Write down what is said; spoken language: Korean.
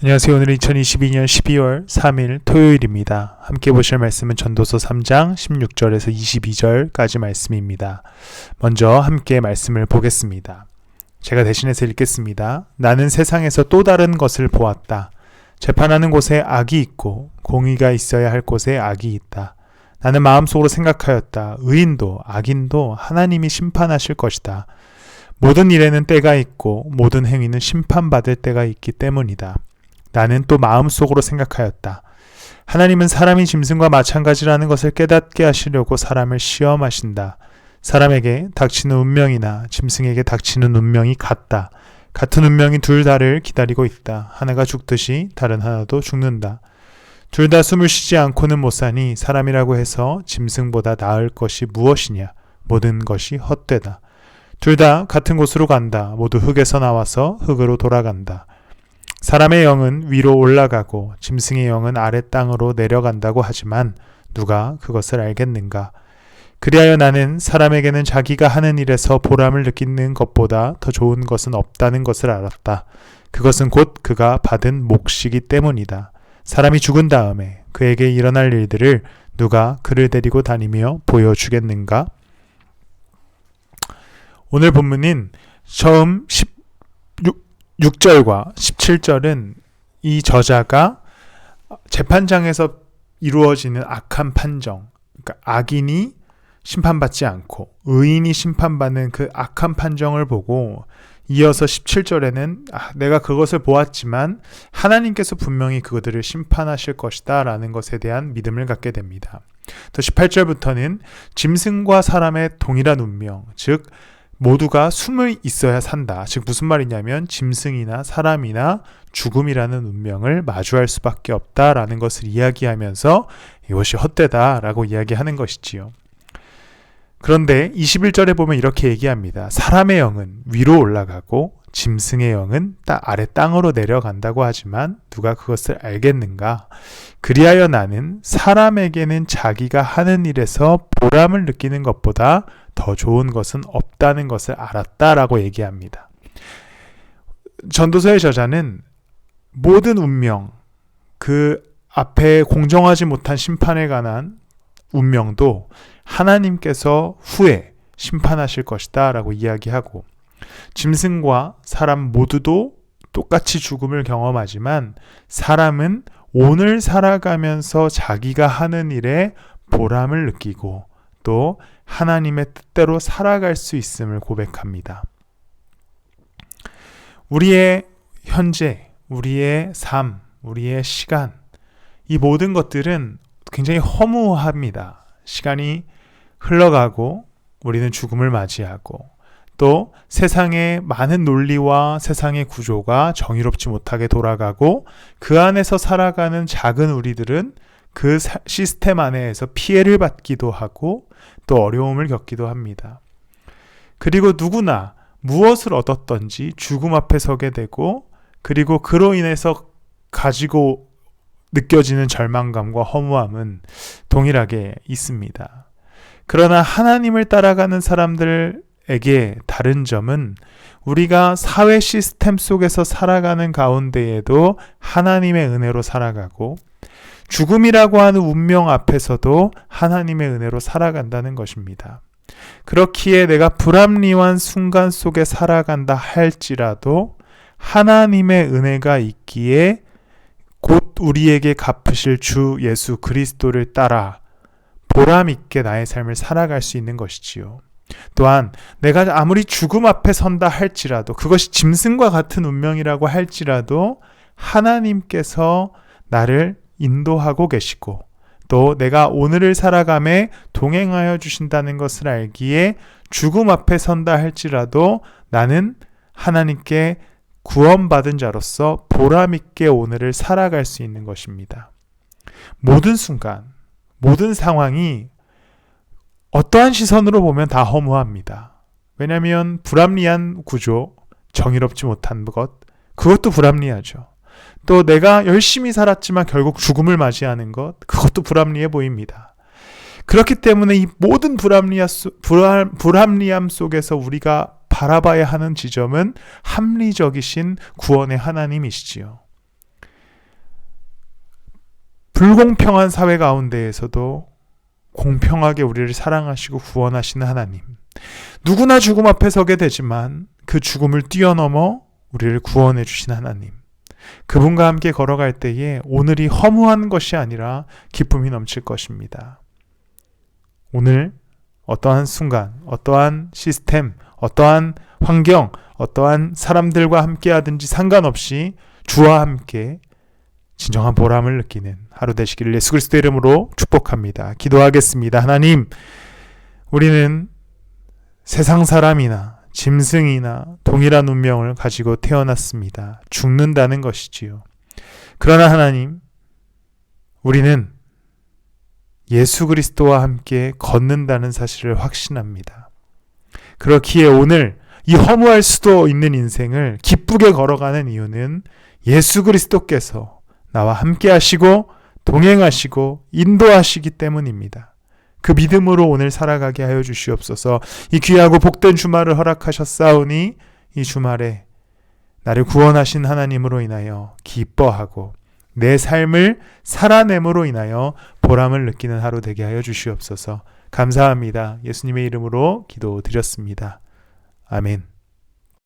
안녕하세요. 오늘 2022년 12월 3일 토요일입니다. 함께 보실 말씀은 전도서 3장 16절에서 22절까지 말씀입니다. 먼저 함께 말씀을 보겠습니다. 제가 대신해서 읽겠습니다. 나는 세상에서 또 다른 것을 보았다. 재판하는 곳에 악이 있고 공의가 있어야 할 곳에 악이 있다. 나는 마음속으로 생각하였다. 의인도 악인도 하나님이 심판하실 것이다. 모든 일에는 때가 있고 모든 행위는 심판받을 때가 있기 때문이다. 나는 또 마음속으로 생각하였다. 하나님은 사람이 짐승과 마찬가지라는 것을 깨닫게 하시려고 사람을 시험하신다. 사람에게 닥치는 운명이나 짐승에게 닥치는 운명이 같다. 같은 운명이 둘 다를 기다리고 있다. 하나가 죽듯이 다른 하나도 죽는다. 둘 다 숨을 쉬지 않고는 못 사니 사람이라고 해서 짐승보다 나을 것이 무엇이냐? 모든 것이 헛되다. 둘 다 같은 곳으로 간다. 모두 흙에서 나와서 흙으로 돌아간다. 사람의 영은 위로 올라가고 짐승의 영은 아래 땅으로 내려간다고 하지만 누가 그것을 알겠는가? 그리하여 나는 사람에게는 자기가 하는 일에서 보람을 느끼는 것보다 더 좋은 것은 없다는 것을 알았다. 그것은 곧 그가 받은 몫이기 때문이다. 사람이 죽은 다음에 그에게 일어날 일들을 누가 그를 데리고 다니며 보여주겠는가? 오늘 본문인 처음 16, 6절과 17절은 이 저자가 재판장에서 이루어지는 악한 판정, 그러니까 악인이 심판받지 않고 의인이 심판받는 그 악한 판정을 보고 이어서 17절에는 아, 내가 그것을 보았지만 하나님께서 분명히 그들을 심판하실 것이다 라는 것에 대한 믿음을 갖게 됩니다. 또 18절부터는 짐승과 사람의 동일한 운명, 즉 모두가 숨을 있어야 산다. 즉 무슨 말이냐면 짐승이나 사람이나 죽음이라는 운명을 마주할 수밖에 없다라는 것을 이야기하면서 이것이 헛되다라고 이야기하는 것이지요. 그런데 21절에 보면 이렇게 얘기합니다. 사람의 영은 위로 올라가고 짐승의 영은 딱 아래 땅으로 내려간다고 하지만 누가 그것을 알겠는가? 그리하여 나는 사람에게는 자기가 하는 일에서 보람을 느끼는 것보다 더 좋은 것은 없다는 것을 알았다라고 얘기합니다. 전도서의 저자는 모든 운명, 그 앞에 공정하지 못한 심판에 관한 운명도 하나님께서 후에 심판하실 것이다 라고 이야기하고 짐승과 사람 모두도 똑같이 죽음을 경험하지만 사람은 오늘 살아가면서 자기가 하는 일에 보람을 느끼고 또 하나님의 뜻대로 살아갈 수 있음을 고백합니다. 우리의 현재, 우리의 삶, 우리의 시간, 이 모든 것들은 굉장히 허무합니다. 시간이 흘러가고 우리는 죽음을 맞이하고 또 세상의 많은 논리와 세상의 구조가 정의롭지 못하게 돌아가고 그 안에서 살아가는 작은 우리들은 그 시스템 안에서 피해를 받기도 하고 또 어려움을 겪기도 합니다. 그리고 누구나 무엇을 얻었던지 죽음 앞에 서게 되고 그리고 그로 인해서 가지고 느껴지는 절망감과 허무함은 동일하게 있습니다. 그러나 하나님을 따라가는 사람들 에게 다른 점은 우리가 사회 시스템 속에서 살아가는 가운데에도 하나님의 은혜로 살아가고 죽음이라고 하는 운명 앞에서도 하나님의 은혜로 살아간다는 것입니다. 그렇기에 내가 불합리한 순간 속에 살아간다 할지라도 하나님의 은혜가 있기에 곧 우리에게 갚으실 주 예수 그리스도를 따라 보람 있게 나의 삶을 살아갈 수 있는 것이지요. 또한 내가 아무리 죽음 앞에 선다 할지라도 그것이 짐승과 같은 운명이라고 할지라도 하나님께서 나를 인도하고 계시고 또 내가 오늘을 살아감에 동행하여 주신다는 것을 알기에 죽음 앞에 선다 할지라도 나는 하나님께 구원받은 자로서 보람있게 오늘을 살아갈 수 있는 것입니다. 모든 순간, 모든 상황이 어떠한 시선으로 보면 다 허무합니다. 왜냐하면 불합리한 구조, 정의롭지 못한 것, 그것도 불합리하죠. 또 내가 열심히 살았지만 결국 죽음을 맞이하는 것, 그것도 불합리해 보입니다. 그렇기 때문에 이 모든 불합리함, 속에서 우리가 바라봐야 하는 지점은 합리적이신 구원의 하나님이시지요. 불공평한 사회 가운데에서도 공평하게 우리를 사랑하시고 구원하시는 하나님. 누구나 죽음 앞에 서게 되지만 그 죽음을 뛰어넘어 우리를 구원해 주신 하나님. 그분과 함께 걸어갈 때에 오늘이 허무한 것이 아니라 기쁨이 넘칠 것입니다. 오늘 어떠한 순간, 어떠한 시스템, 어떠한 환경, 어떠한 사람들과 함께 하든지 상관없이 주와 함께 진정한 보람을 느끼는 하루 되시기를 예수 그리스도 이름으로 축복합니다. 기도하겠습니다. 하나님, 우리는 세상 사람이나 짐승이나 동일한 운명을 가지고 태어났습니다. 죽는다는 것이지요. 그러나 하나님, 우리는 예수 그리스도와 함께 걷는다는 사실을 확신합니다. 그렇기에 오늘 이 허무할 수도 있는 인생을 기쁘게 걸어가는 이유는 예수 그리스도께서 나와 함께 하시고 동행하시고 인도하시기 때문입니다. 그 믿음으로 오늘 살아가게 하여 주시옵소서. 이 귀하고 복된 주말을 허락하셨사오니 이 주말에 나를 구원하신 하나님으로 인하여 기뻐하고 내 삶을 살아냄으로 인하여 보람을 느끼는 하루 되게 하여 주시옵소서. 감사합니다. 예수님의 이름으로 기도드렸습니다. 아멘.